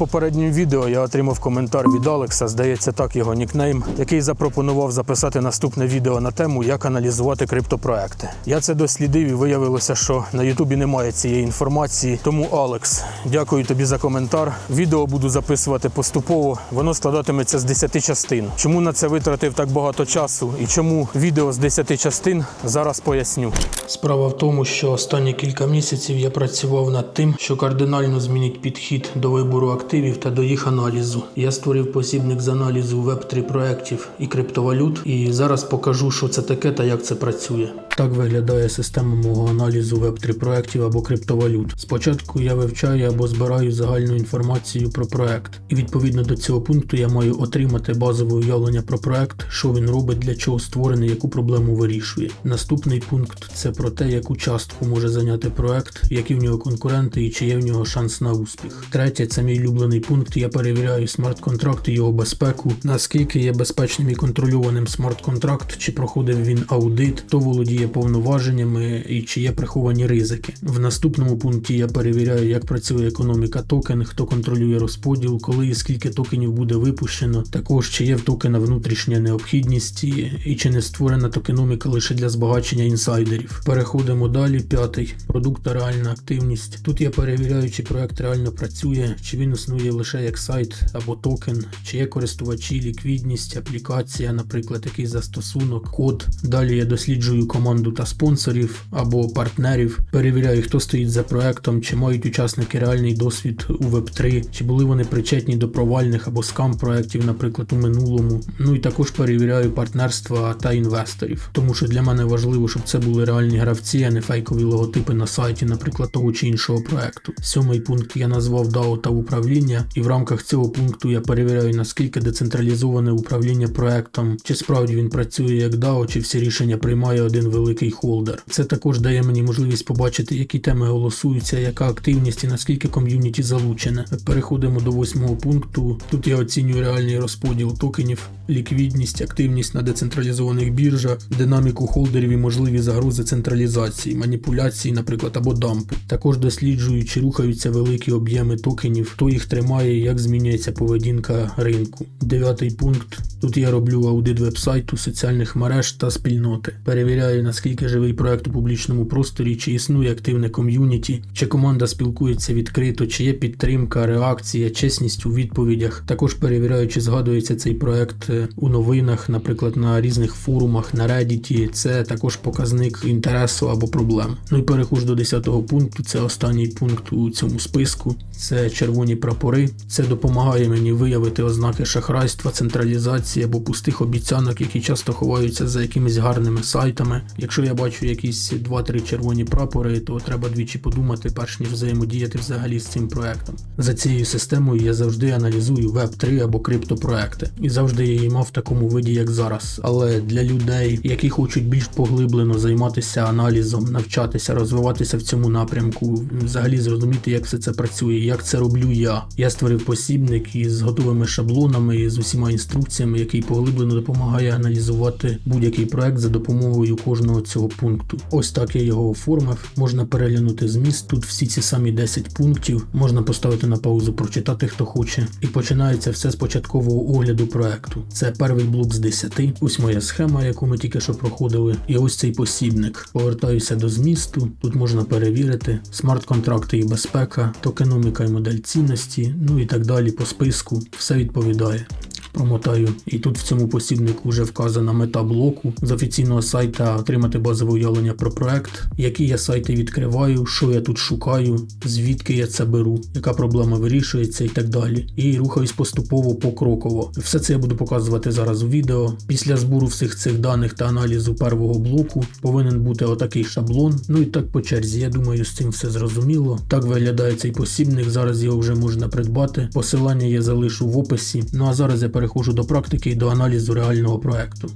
попереднім відео я отримав коментар від Алекса, здається, так його нікнейм, який запропонував записати наступне відео на тему, як аналізувати криптопроекти. Я це дослідив і виявилося, що на Ютубі немає цієї інформації. Тому, Алекс, дякую тобі за коментар. Відео буду записувати поступово. Воно складатиметься з 10 частин. Чому на це витратив так багато часу і чому відео з 10 частин зараз поясню. Справа в тому, що останні кілька місяців я працював над тим, що кардинально змінить підхід до вибору активів та до їх аналізу. Я створив посібник з аналізу веб-3 проєктів і криптовалют, і зараз покажу, що це таке та як це працює. Так виглядає система мого аналізу веб-3 проєктів або криптовалют. Спочатку я вивчаю або збираю загальну інформацію про проект, і відповідно до цього пункту я маю отримати базове уявлення про проект, що він робить, для чого створений, яку проблему вирішує. Наступний пункт це про те, яку частку може зайняти проект, які в нього конкуренти і чи є в нього шанс на успіх. Третє, це мій улюблений пункт. Я перевіряю смарт-контракт і його безпеку, наскільки є безпечним і контрольованим смарт-контракт, чи проходив він аудит, хто володіє повноваженнями і чи є приховані ризики. В наступному пункті я перевіряю, як працює економіка токен, хто контролює розподіл, коли і скільки токенів буде випущено. Також чи є в токена внутрішня необхідність і чи не створена токеноміка лише для збагачення інсайдерів. Переходимо далі. П'ятий продукт та реальна активність. Тут я перевіряю, чи проект реально працює, чи він існує лише як сайт або токен, чи є користувачі, ліквідність, аплікація, наприклад, якийсь застосунок, код. Далі я досліджую команду та спонсорів або партнерів, перевіряю, хто стоїть за проектом, чи мають учасники реальний досвід у Web3, чи були вони причетні до провальних або скам проєктів, наприклад, у минулому. Ну і також перевіряю партнерства та інвесторів, тому що для мене важливо, щоб це були реальні гравці, а не фейкові логотипи на сайті, наприклад, того чи іншого проекту. Сьомий пункт я назвав DAO та управління, і в рамках цього пункту я перевіряю, наскільки децентралізоване управління проектом, чи справді він працює як DAO, чи всі рішення приймає один великий холдер. Це також дає мені можливість побачити, які теми голосуються, яка активність і наскільки ком'юніті залучене. Переходимо до восьмого пункту. Тут я оцінюю реальний розподіл токенів, ліквідність, активність на децентралізованих біржах, динаміку холдерів і можливі загрози централізації, маніпуляції, наприклад, або дампу. Також досліджую, чи рухаються великі об'єми токенів, хто їх тримає як змінюється поведінка ринку. Дев'ятий пункт. Тут я роблю аудит вебсайту, соціальних мереж та спільноти. Перевіряю, наскільки живий проект у публічному просторі, чи існує активне ком'юніті, чи команда спілкується відкрито, чи є підтримка, реакція, чесність у відповідях. Також перевіряю, чи згадується цей проект е, у новинах, наприклад, на різних форумах, на Reddit. Це також показник інтересу або проблем. Ну і переходжу до 10-го пункту. Це останній пункт у цьому списку. Це червоні прапори. Це допомагає мені виявити ознаки шахрайства, централізації або пустих обіцянок, які часто ховаються за якимись гарними сайтами. Якщо я бачу якісь 2-3 червоні прапори, то треба двічі подумати, перш ніж взаємодіяти взагалі з цим проектом. За цією системою я завжди аналізую Web3 або криптопроекти, і завжди її мав в такому виді, як зараз. Але для людей, які хочуть більш поглиблено займатися аналізом, навчатися, розвиватися в цьому напрямку, взагалі зрозуміти, як все це працює, як це роблю я. Я створив посібник із готовими шаблонами, і з усіма інструкціями, який поглиблено допомагає аналізувати будь-який проект за допомогою кожного цього пункту. Ось так я його оформив. Можна переглянути зміст. Тут всі ці самі 10 пунктів. Можна поставити на паузу, прочитати хто хоче. І починається все з початкового огляду проекту. Це перший блок з 10. Ось моя схема, яку ми тільки що проходили. І ось цей посібник. Повертаюся до змісту. Тут можна перевірити смарт-контракти і безпека, токеноміка і модель цінності, ну і так далі по списку. Все відповідає. Промотаю. І тут в цьому посібнику вже вказана мета блоку з офіційного сайта отримати базове уявлення про проект, які я сайти відкриваю, що я тут шукаю, звідки я це беру, яка проблема вирішується і так далі. І рухаюсь поступово покроково. Все це я буду показувати зараз у відео. Після збору всіх цих даних та аналізу первого блоку повинен бути отакий шаблон. Ну і так по черзі. Я думаю, з цим все зрозуміло. Так виглядає цей посібник. Зараз його вже можна придбати. Посилання я залишу в описі. Ну а зараз я переходжу до практики і до аналізу реального проекту.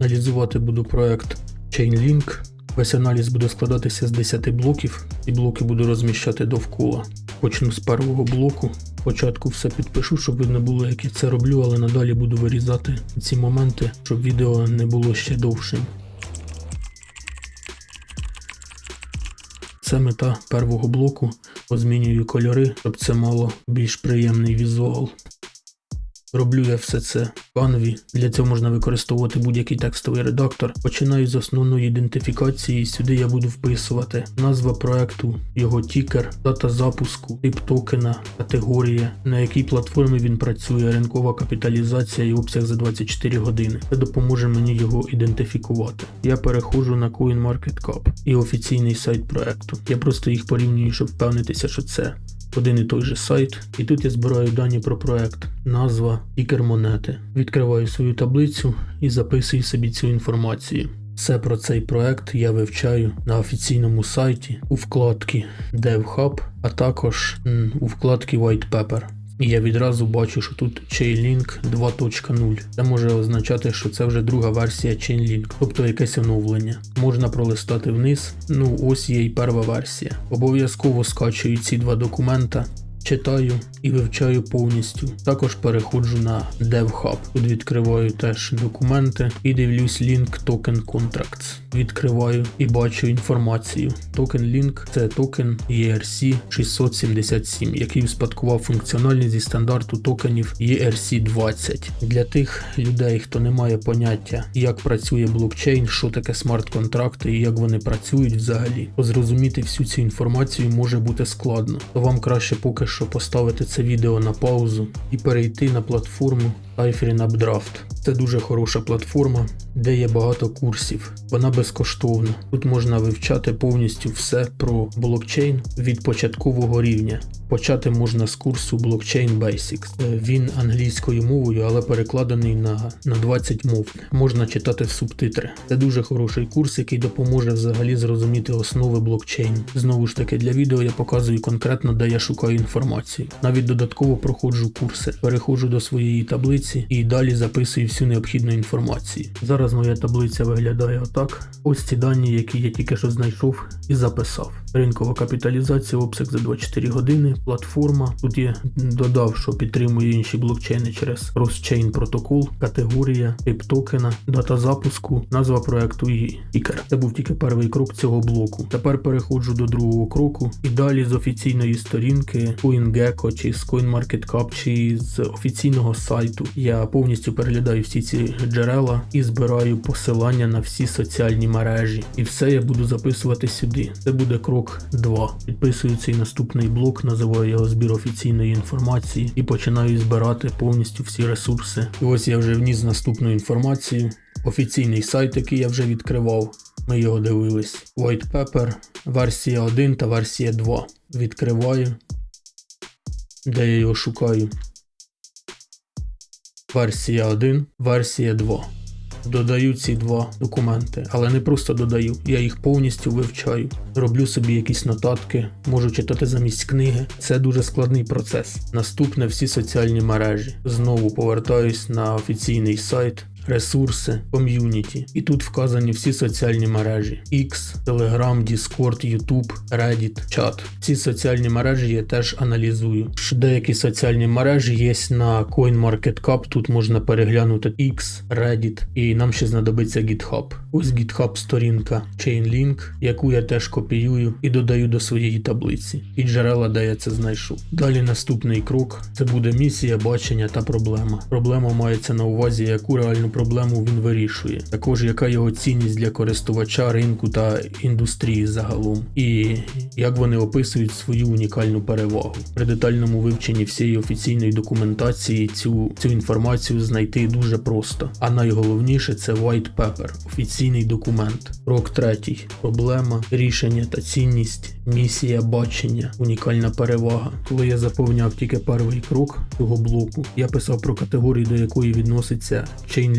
Аналізувати буду проект Chainlink. Весь аналіз буде складатися з 10 блоків, і блоки буду розміщати довкола. Почну з першого блоку. Спочатку все підпишу, щоб видно було, як я це роблю, але надалі буду вирізати ці моменти, щоб відео не було ще довшим. Оце мета первого блоку. Позмінюю кольори, щоб це мало більш приємний візуал. Роблю я все це в Canva. Для цього можна використовувати будь-який текстовий редактор. Починаю з основної ідентифікації. Сюди я буду вписувати назва проекту, його тікер, дата запуску, тип токена, категорія, на якій платформі він працює, ринкова капіталізація і обсяг за 24 години. Це допоможе мені його ідентифікувати. Я переходжу на CoinMarketCap і офіційний сайт проекту. Я просто їх порівнюю, щоб впевнитися, що це один і той же сайт, і тут я збираю дані про проект, назва, і монети. Відкриваю свою таблицю і записую собі цю інформацію. Все про цей проект я вивчаю на офіційному сайті у вкладці DevHub, а також у вкладці White Paper. І я відразу бачу, що тут Chainlink 2.0. Це може означати, що це вже друга версія Chainlink, тобто якесь оновлення. Можна пролистати вниз. Ну, ось є і перша версія. Обов'язково скачую ці два документа. Читаю і вивчаю повністю. Також переходжу на DevHub. Тут відкриваю теж документи і дивлюсь Link Token Contracts. Відкриваю і бачу інформацію. Токен Link це токен ERC 677, який успадкував функціональність зі стандарту токенів E ERC 20. Для тих людей, хто не має поняття, як працює блокчейн, що таке смарт-контракти і як вони працюють взагалі, то зрозуміти всю цю інформацію може бути складно. То вам краще поки що поставити це відео на паузу і перейти на платформу Cypher Updraft. Це дуже хороша платформа, де є багато курсів. Вона безкоштовна. Тут можна вивчати повністю все про блокчейн від початкового рівня. Почати можна з курсу Blockchain Basics. Е, Він англійською мовою, але перекладений на, на 20 мов. Можна читати в субтитри. Це дуже хороший курс, який допоможе взагалі зрозуміти основи блокчейну. Знову ж таки, для відео я показую конкретно, де я шукаю інформацію. Навіть додатково проходжу курси, переходжу до своєї таблиці і далі записую всю необхідну інформацію. Зараз моя таблиця виглядає отак. Ось ці дані, які я тільки що знайшов і записав. Ринкова капіталізація, обсяг за 24 години, платформа. Тут я додав, що підтримує інші блокчейни через Cross-Chain протокол, категорія, тип токена, дата запуску, назва проекту і тікер. Це був тільки перший крок цього блоку. Тепер переходжу до другого кроку і далі з офіційної сторінки CoinGecko чи з CoinMarketCap чи з офіційного сайту. Я повністю переглядаю всі ці джерела і збираю посилання на всі соціальні мережі. І все я буду записувати сюди. Це буде крок 2. Підписую цей наступний блок, називаю його збір офіційної інформації і починаю збирати повністю всі ресурси. І ось я вже вніс наступну інформацію. Офіційний сайт, який я вже відкривав. Ми його дивились. White Paper, версія 1 та версія 2. Відкриваю. Де я його шукаю? Версія 1, версія 2. Додаю ці два документи, але не просто додаю, я їх повністю вивчаю. Роблю собі якісь нотатки, можу читати замість книги. Це дуже складний процес. Наступне всі соціальні мережі. Знову повертаюсь на офіційний сайт. Ресурси, ком'юніті. І тут вказані всі соціальні мережі: X, Telegram, Discord, YouTube, Reddit, чат. Ці соціальні мережі я теж аналізую. Деякі соціальні мережі є на CoinMarketCap. Тут можна переглянути X, Reddit, і нам ще знадобиться GitHub. Ось GitHub сторінка Chainlink, яку я теж копіюю і додаю до своєї таблиці. І джерела, де я це знайшов. Далі наступний крок це буде місія, бачення та проблема. Проблема мається на увазі, яку проблему він вирішує. Також яка його цінність для користувача, ринку та індустрії загалом, і як вони описують свою унікальну перевагу. При детальному вивченні всієї офіційної документації цю, цю інформацію знайти дуже просто. А найголовніше це white paper, офіційний документ. Крок третій: проблема, рішення та цінність, місія бачення, унікальна перевага. Коли я заповняв тільки перший крок цього блоку, я писав про категорію, до якої відноситься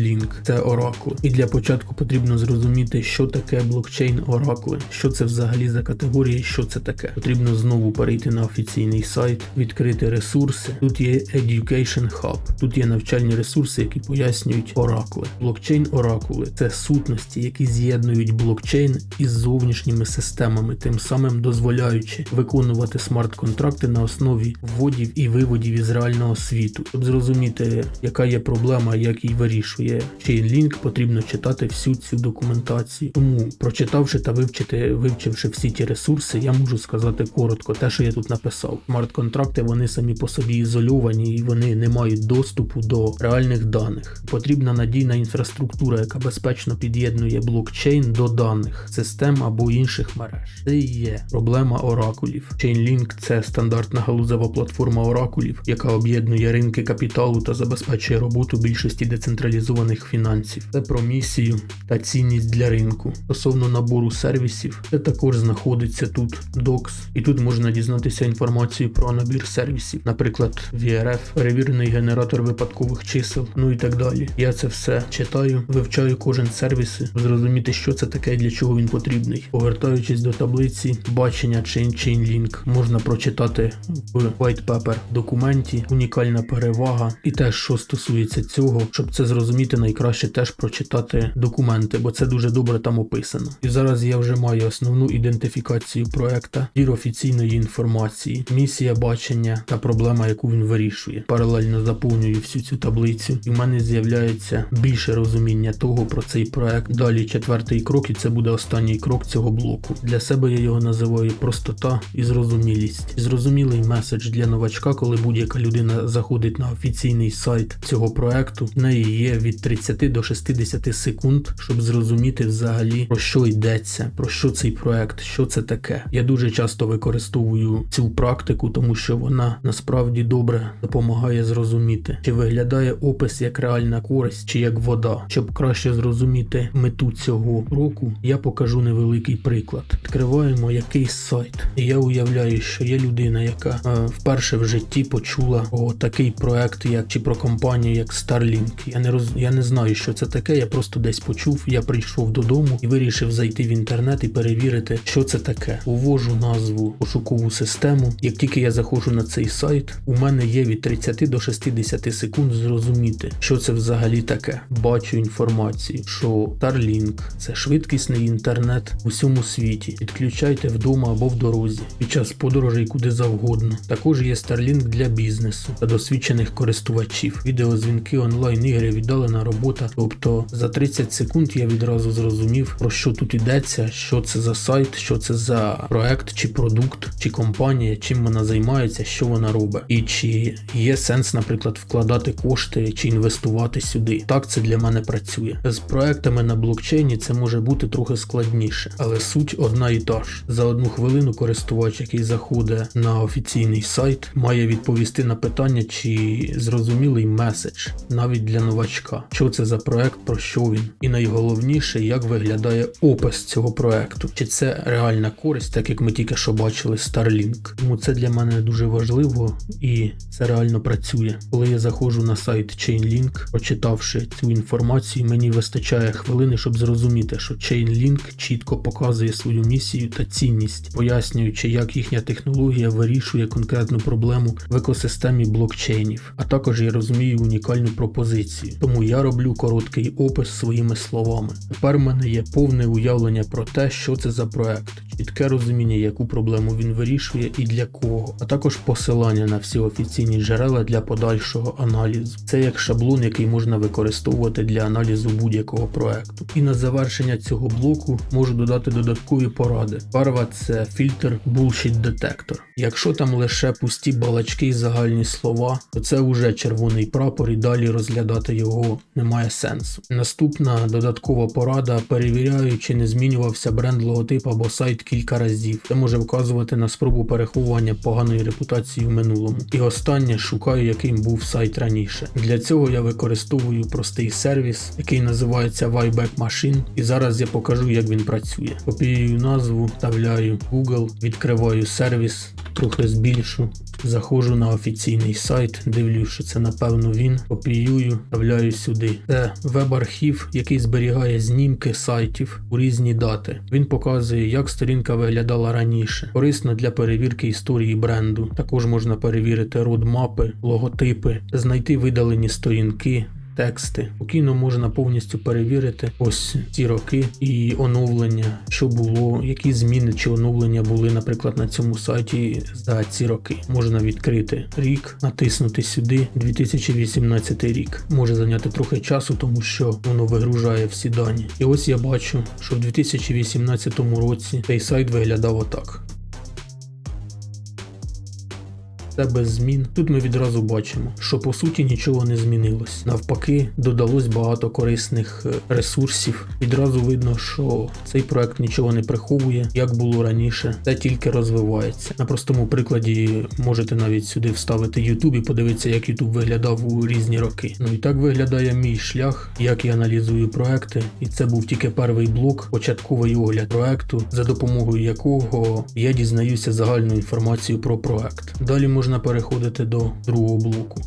Chainlink. Це оракули. І для початку потрібно зрозуміти, що таке блокчейн оракули, що це взагалі за категорії, що це таке. Потрібно знову перейти на офіційний сайт, відкрити ресурси. Тут є Education Hub, тут є навчальні ресурси, які пояснюють оракули. Блокчейн оракули це сутності, які з'єднують блокчейн із зовнішніми системами, тим самим дозволяючи виконувати смарт-контракти на основі вводів і виводів із реального світу, щоб зрозуміти, яка є проблема, як її вирішує є Chainlink, потрібно читати всю цю документацію. Тому, прочитавши та вивчити, вивчивши всі ті ресурси, я можу сказати коротко те, що я тут написав. Смарт-контракти вони самі по собі ізольовані і вони не мають доступу до реальних даних. Потрібна надійна інфраструктура, яка безпечно під'єднує блокчейн до даних систем або інших мереж. Це і є проблема оракулів. Chainlink – це стандартна галузева платформа оракулів, яка об'єднує ринки капіталу та забезпечує роботу більшості децентралізованих фінансів. Це про місію та цінність для ринку. Стосовно набору сервісів, це також знаходиться тут DOCS, і тут можна дізнатися інформацію про набір сервісів, наприклад, VRF, перевірений генератор випадкових чисел, ну і так далі. Я це все читаю, вивчаю кожен сервіс, зрозуміти, що це таке і для чого він потрібний. Повертаючись до таблиці бачення Chain Chainlink, можна прочитати в white paper документі, унікальна перевага, і те, що стосується цього, щоб це зрозуміти, найкраще теж прочитати документи, бо це дуже добре там описано. І зараз я вже маю основну ідентифікацію проекта, збір офіційної інформації, місія бачення та проблема, яку він вирішує. Паралельно заповнюю всю цю таблицю, і в мене з'являється більше розуміння того про цей проект. Далі четвертий крок, і це буде останній крок цього блоку. Для себе я його називаю простота і зрозумілість. Зрозумілий меседж для новачка, коли будь-яка людина заходить на офіційний сайт цього проекту. В неї є від 30 до 60 секунд, щоб зрозуміти взагалі про що йдеться, про що цей проект, що це таке. Я дуже часто використовую цю практику, тому що вона насправді добре допомагає зрозуміти, чи виглядає опис як реальна користь, чи як вода. Щоб краще зрозуміти мету цього року, я покажу невеликий приклад. Відкриваємо якийсь сайт, і я уявляю, що є людина, яка е, вперше в житті почула про такий проект, як чи про компанію, як Starlink. Я не роз я не знаю, що це таке. Я просто десь почув. Я прийшов додому і вирішив зайти в інтернет і перевірити, що це таке. Увожу назву пошукову систему. Як тільки я заходжу на цей сайт, у мене є від 30 до 60 секунд зрозуміти, що це взагалі таке. Бачу інформацію, що Starlink – це швидкісний інтернет в усьому світі. Підключайте вдома або в дорозі під час подорожей куди завгодно. Також є Starlink для бізнесу та досвідчених користувачів. Відеозвінки онлайн ігри віддалена робота. Тобто за 30 секунд я відразу зрозумів про що тут йдеться, що це за сайт, що це за проект, чи продукт, чи компанія, чим вона займається, що вона робить, і чи є сенс, наприклад, вкладати кошти чи інвестувати сюди. Так це для мене працює. З проектами на блокчейні це може бути трохи складніше, але суть одна і та ж. За одну хвилину користувач, який заходить на офіційний сайт, має відповісти на питання, чи зрозумілий меседж навіть для новачка, що це за проект, про що він, і найголовніше, як виглядає опис цього проекту, чи це реальна користь, так як ми тільки що бачили Starlink. Тому це для мене дуже важливо і це реально працює. Коли я заходжу на сайт Chainlink, прочитавши цю інформацію, мені вистачає хвилини, щоб зрозуміти, що Chainlink чітко показує свою місію та цінність, пояснюючи, як їхня технологія вирішує конкретну проблему в екосистемі блокчейнів. А також я розумію унікальну пропозицію. Тому я роблю короткий опис своїми словами. Тепер в мене є повне уявлення про те, що це за проект, чітке розуміння, яку проблему він вирішує і для кого, а також посилання на всі офіційні джерела для подальшого аналізу. Це як шаблон, який можна використовувати для аналізу будь-якого проекту. І на завершення цього блоку можу додати додаткові поради. Перва це фільтр Bullshit Detector. Якщо там лише пусті балачки і загальні слова, то це вже червоний прапор і далі розглядати його немає сенсу. Наступна додаткова порада: перевіряю, чи не змінювався бренд логотип або сайт кілька разів. Це може вказувати на спробу переховування поганої репутації в минулому. І останнє шукаю, яким був сайт раніше. Для цього я використовую простий сервіс, який називається Wayback Machine, і зараз я покажу, як він працює. Копіюю назву, вставляю Google, відкриваю сервіс, трохи збільшу. Заходжу на офіційний сайт, дивлюсь, що це напевно він. Копіюю, вставляю сюди. Це веб-архів, який зберігає знімки сайтів у різні дати. Він показує, як сторінка виглядала раніше. Корисно для перевірки історії бренду. Також можна перевірити родмапи, логотипи, знайти видалені сторінки. Тексти. Спокійно можна повністю перевірити ось ці роки і оновлення, що було, які зміни чи оновлення були, наприклад, на цьому сайті за ці роки. Можна відкрити рік, натиснути сюди 2018 рік. Може зайняти трохи часу, тому що воно вигружає всі дані. І ось я бачу, що в 2018 році цей сайт виглядав отак. Це без змін. Тут ми відразу бачимо, що по суті нічого не змінилось. Навпаки, додалось багато корисних е, ресурсів. Відразу видно, що цей проект нічого не приховує, як було раніше. Це тільки розвивається. На простому прикладі можете навіть сюди вставити YouTube і подивитися, як YouTube виглядав у різні роки. Ну і так виглядає мій шлях, як я аналізую проекти. І це був тільки перший блок, початковий огляд проекту, за допомогою якого я дізнаюся загальну інформацію про проект. Далі можна переходити до другого блоку.